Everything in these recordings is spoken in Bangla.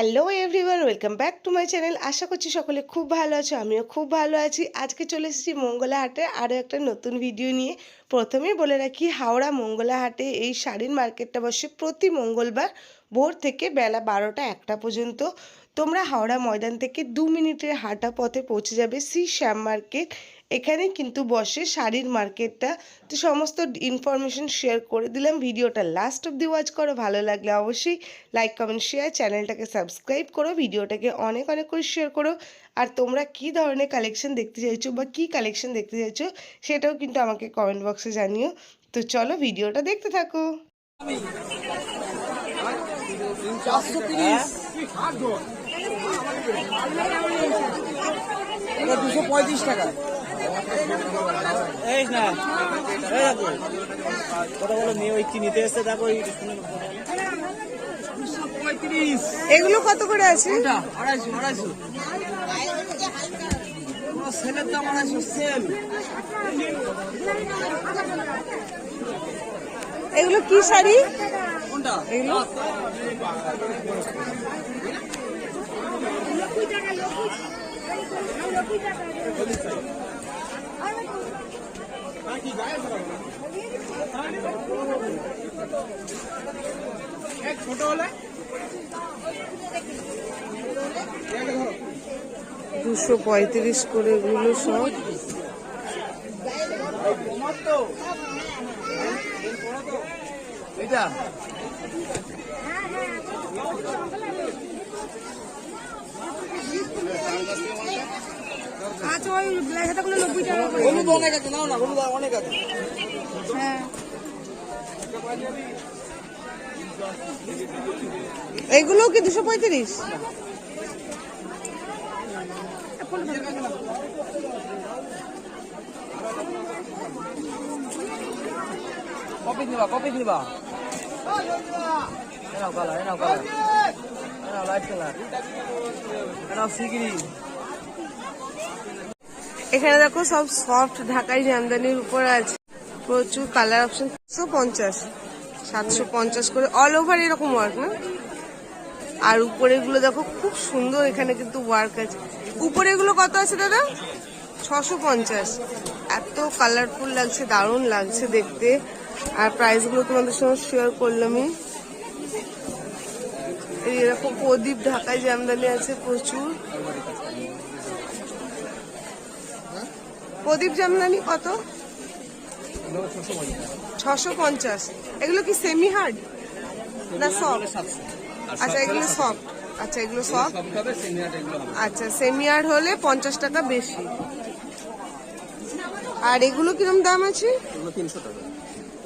Hello everyone, welcome back to my channel. আশা করছি সকলে খুব ভালো আছো, আমিও খুব ভালো আছি। আজকে চলে এসেছি মঙ্গলা হাটে আরও একটা নতুন ভিডিও নিয়ে। প্রথমেই বলে রাখি, হাওড়া মঙ্গলা হাটে এই শাড়ির মার্কেটটা বসে প্রতি মঙ্গলবার ভোর থেকে বেলা বারোটা একটা পর্যন্ত। তোমরা হাওড়া ময়দান থেকে দু মিনিটের হাঁটা পথে পৌঁছে যাবে সি শ্যাম মার্কেট। এখানে কিন্তু বসে শাড়ির মার্কেটটা তো সমস্ত ইনফরমেশন শেয়ার করে দিলাম। ভিডিওটা লাস্ট অব্দি ওয়াচ করো, ভালো লাগলে অবশ্যই লাইক কমেন্ট শেয়ার চ্যানেলটাকে সাবস্ক্রাইব করো, ভিডিওটাকে অনেক অনেক করে শেয়ার করো। আর তোমরা কি ধরনের কালেকশন দেখতে চাইছো বা কি কালেকশন দেখতে চাইছো সেটাও কিন্তু আমাকে কমেন্ট বক্সে জানিও। তো চলো ভিডিওটা দেখতে থাকো। এটা দুশো পঁয়ত্রিশ টাকা। এই না কথা বলো মেয়ে ওই কি নিতে এসছে দেখো এগুলো কত করে আছে? আড়াইশো আড়াইশো। সেলের দাম আড়াইশো সেল। এগুলো কি শাড়ি? কোনটা? ছোট হলে? দুশো পঁয়ত্রিশ করে এগুলো সব। এটা? আচ্ছা ওই ব্ল্যাক হাতাগুলো নব্বই টাকা হলুদ অনেক আছে নাও না হলুদ অনেক আছে। হ্যাঁ। এগুলো কি দুশো পঁয়ত্রিশ? কপি নিবা কপি নিবা এখানে দেখো সব সফট ঢাকাই জামদানির উপর আছে। প্রচুর কালার অপশন সাতশো পঞ্চাশ। সাতশো পঞ্চাশ করে অল ওভার এরকম ওয়ার্ক না? আর উপরে গুলো দেখো খুব সুন্দর এখানে কিন্তু ওয়ার্ক আছে। উপরে এগুলো কত আছে দাদা? ছশো পঞ্চাশ। এত কালারফুল লাগছে, দারুণ লাগছে দেখতে। আর প্রাইসগুলো তোমাদের সঙ্গে শেয়ার করলামই এই এরকম প্রদীপ ঢাকাই জামদানি আছে প্রচুর। প্রদীপ জামদানি কত? ছশো পঞ্চাশ। এগুলো কি সেমি হার্ড না সফট আচ্ছা এগুলো সফট আচ্ছা এগুলো সফট আচ্ছা সেমি হার্ড হলে পঞ্চাশ টাকা বেশি। আর এগুলো কিরম দাম আছে? তিনশো টাকা।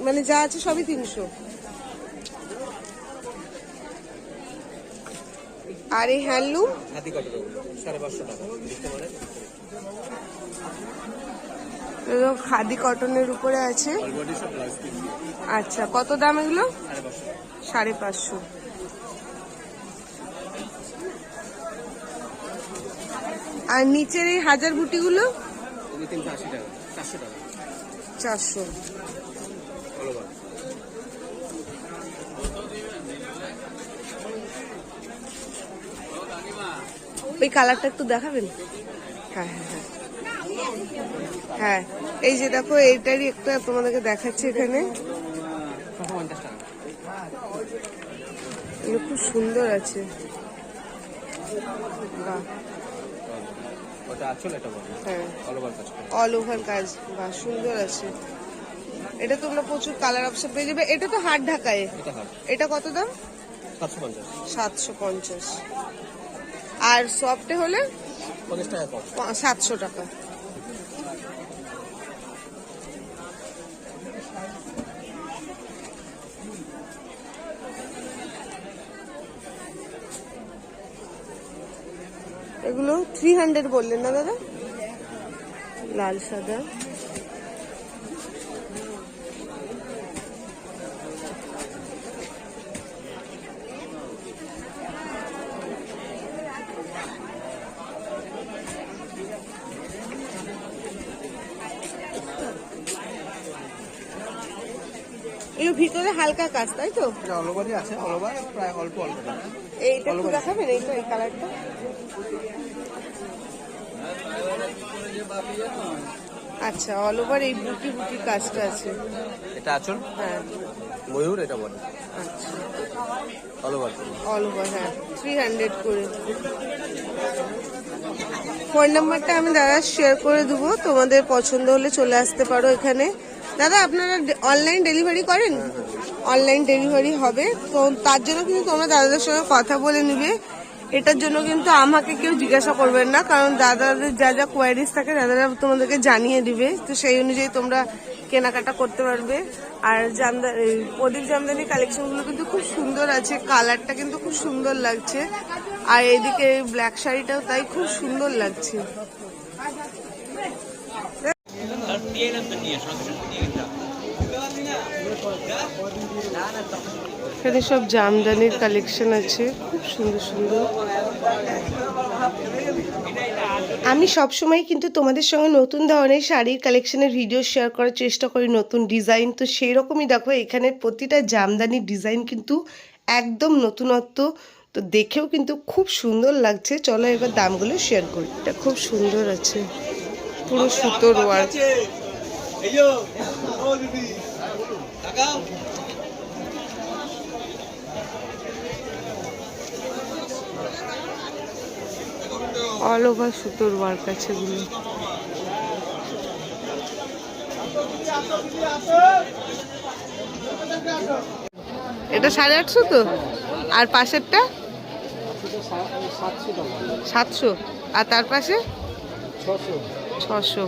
মানে যা আছে সবই তিনশো। আর এই হ্যান্ডলুম? খাদি কটনের উপরে আছে। আচ্ছা কত দাম এগুলো? সাড়ে পাঁচশো। আর নিচের এই হাজার তিনশো চারশো টাকা চারশো অলওভার ওই কালারটা একটু দেখাবেন? হ্যাঁ হ্যাঁ হ্যাঁ। হ্যাঁ এই যে দেখো এইটারই একটা তোমাদেরকে দেখাচ্ছি এখানে। খুব সুন্দর আছে। হ্যাঁ। কাজ অল ওভার কাজ। বাহ সুন্দর আছে। এটা তোমরা প্রচুর কালার অপশন পেয়ে যাবে। এটা তো হাট ঢাকায়। এটা কত দাম? সাতশো পঞ্চাশ। আর সফটে হলে সাতশো টাকা। এগুলো থ্রি হান্ড্রেড বললেন না দাদা? লাল সাদা। ভিতরে হালকা কাজ তাই তো? এটা আছে অল প্রায় অল্প অল্প এইটা একটু দেখাবেন এইটা এই কালারটা? আচ্ছা অল ওভার এই বুটি বুটি কাজটা আছে। এটা আচল? হ্যাঁ। ময়ূর এটা বলে আচ্ছা। অল ওভার অল ওভার হ্যাঁ। থ্রি হান্ড্রেড করে। ফোন নাম্বারটা আমি দাদা শেয়ার করে দেবো। তোমাদের পছন্দ হলে চলে আসতে পারো এখানে। দাদা, আপনারা অনলাইন ডেলিভারি করেন? অনলাইন ডেলিভারি হবে। তো তার জন্য কিন্তু তোমরা দাদাদের সঙ্গে কথা বলে নিবে। এটার জন্য কিন্তু আমাকে কেউ জিজ্ঞাসা করবেন না, কারণ দাদাদের যা যা কোয়ারিজ থাকে দাদারা তোমাদেরকে জানিয়ে দিবে। তো সেই অনুযায়ী তোমরা কেনাকাটা করতে পারবে। আর জামদানি প্রদীপ জামদানি কালেকশনগুলো কিন্তু খুব সুন্দর আছে। কালারটা কিন্তু খুব সুন্দর লাগছে। আর এদিকে ব্ল্যাক শাড়িটাও তাই খুব সুন্দর লাগছে। এখানে সব জামদানির কালেকশন আছে, খুব সুন্দর সুন্দর। আমি সবসময় কিন্তু তোমাদের সঙ্গে নতুন ধরনের শাড়ির কালেকশনের ভিডিও শেয়ার করার চেষ্টা করি, নতুন ডিজাইন তো সেই রকমই দেখো এখানের প্রতিটা জামদানির ডিজাইন কিন্তু একদম নতুনত্ব। তো দেখেও কিন্তু খুব সুন্দর লাগছে। চলো এবার দামগুলো শেয়ার করি। এটা খুব সুন্দর আছে। পুরো সুতোর ওয়ার্ক অল ওভার সুতোর ওয়ার্ক আছে এগুলো এটা সাড়ে আটশো তো? আর পাশেরটা? সাতশো। আর তার পাশে? ছশো।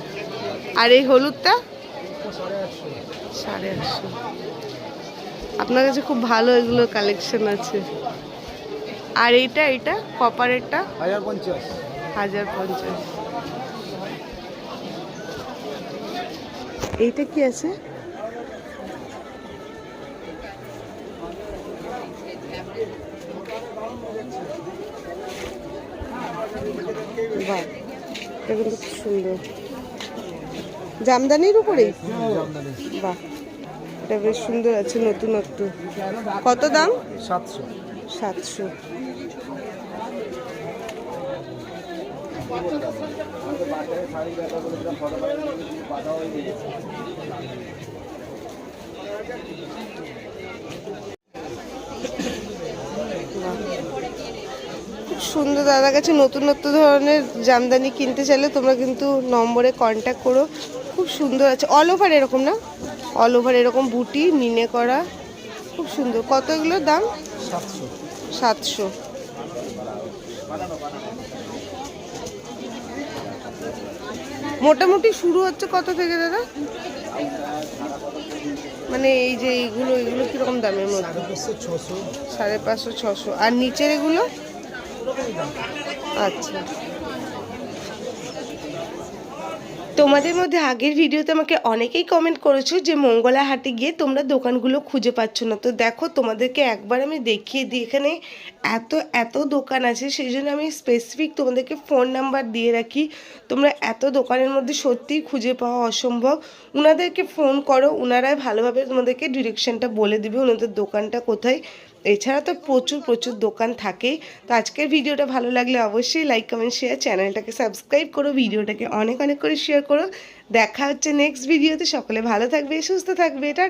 আর এই হলুদটা? সাড়ে আটশো। আপনার কাছে খুব ভালো এগুলো কালেকশন আছে। আর এইটা এইটা? কপারেরটা হাজার পঞ্চাশ। হাজার পঞ্চাশ। এইটা কি আছে? বাহ এটা কিন্তু খুব সুন্দর। জামদানির উপরেই? বাহ এটা বেশ সুন্দর আছে নতুনত্ব কত দাম? সাতশো। সাতশো। সুন্দর দাদার কাছে নতুন নতুন ধরনের জামদানি কিনতে চাইলে তোমরা কিন্তু নম্বরে কন্ট্যাক্ট করো। খুব সুন্দর আছে। অল ওভার এরকম না? অল ওভার এরকম বুটি, মিনে করা, খুব সুন্দর। কত এগুলোর দাম? সাতশো। মোটামুটি শুরু হচ্ছে কত থেকে দাদা? মানে এই যে এইগুলো, এগুলো কীরকম দামের মধ্যে? সাড়ে পাঁচশো, ছশো। আর নিচের এগুলো? আচ্ছা। তোমাদের মধ্যে আগের ভিডিওতে আমাকে অনেকেই কমেন্ট করেছ যে মঙ্গলা হাটে গিয়ে তোমরা দোকানগুলো খুঁজে পাচ্ছ না। তো দেখো, তোমাদেরকে একবার আমি দেখিয়ে দিই, এখানে এত এত দোকান আছে, সেই জন্য আমি স্পেসিফিক তোমাদেরকে ফোন নাম্বার দিয়ে রাখি। তোমরা এত দোকানের মধ্যে সত্যিই খুঁজে পাওয়া অসম্ভব। ওনাদেরকে ফোন করো ওনারাই ভালোভাবে তোমাদেরকে ডিরেকশনটা বলে দিবে ওনাদের দোকানটা কোথায়। এছাড়া তো প্রচুর প্রচুর দোকান থাকে। তো আজকের ভিডিওটা ভালো লাগলে অবশ্যই লাইক কমেন্ট শেয়ার চ্যানেলটাকে সাবস্ক্রাইব করো, ভিডিওটাকে অনেক অনেক করে শেয়ার করো। দেখা হচ্ছে নেক্সট ভিডিওতে সকলে ভালো থাকবে, সুস্থ থাকবে। এটা